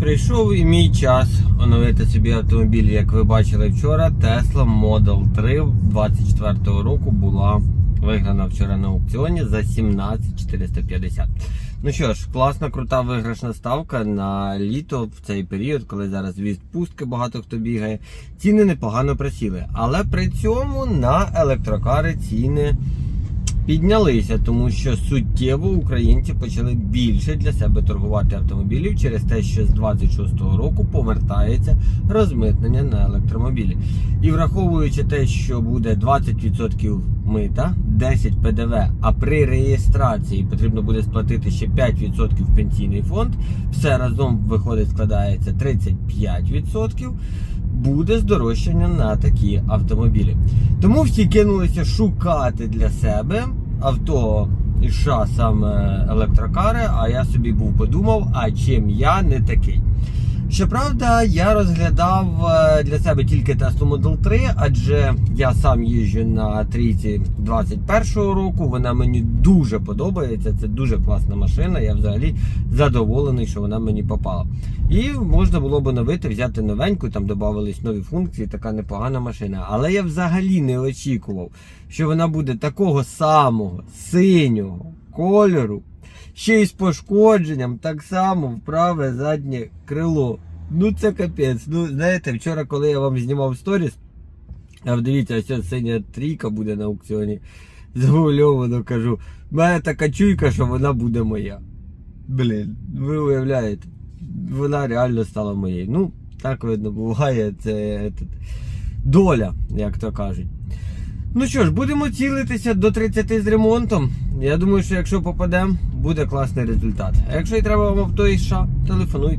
Прийшов і мій час оновити собі автомобіль. Як ви бачили вчора, Tesla Model 3 24 року була виграна вчора на аукціоні за 17450. Ну що ж, класна, крута виграшна ставка на літо в цей період, коли зараз відпустки багато хто бігає. Ціни непогано просіли. Але при цьому на електрокари ціни піднялися, тому що суттєво українці почали більше для себе торгувати автомобілів через те, що з 26-го року повертається розмитнення на електромобілі. І враховуючи те, що буде 20% мита, 10 ПДВ, а при реєстрації потрібно буде сплатити ще 5% в пенсійний фонд, все разом виходить, складається 35% буде здорожчання на такі автомобілі. Тому всі кинулися шукати для себе авто і США саме електрокари. А я собі був подумав, а чим я не такий. Щоправда, я розглядав е, для себе тільки Tesla Model 3, адже я сам їжджу на трійці 21-го року. Вона мені дуже подобається. Це дуже класна машина. Я взагалі задоволений, що вона мені попала. І можна було б оновити, взяти новеньку, там додавались нові функції, така непогана машина. Але я взагалі не очікував, що вона буде такого самого синього кольору. Ще й з пошкодженням, так само в праве заднє крило. Ну це капець. Ну, знаєте, вчора, коли я вам знімав сторіс, а дивіться, ось синя трійка буде на аукціоні. Завуальовано кажу. В мене така чуйка, що вона буде моя. Блін, ви уявляєте, вона реально стала моєю. Ну, так видно, буває, це доля, як то кажуть. Ну що ж, будемо цілитися до 30 з ремонтом. Я думаю, що якщо попадемо, буде класний результат. А якщо і треба вам авто і США, телефонуйте.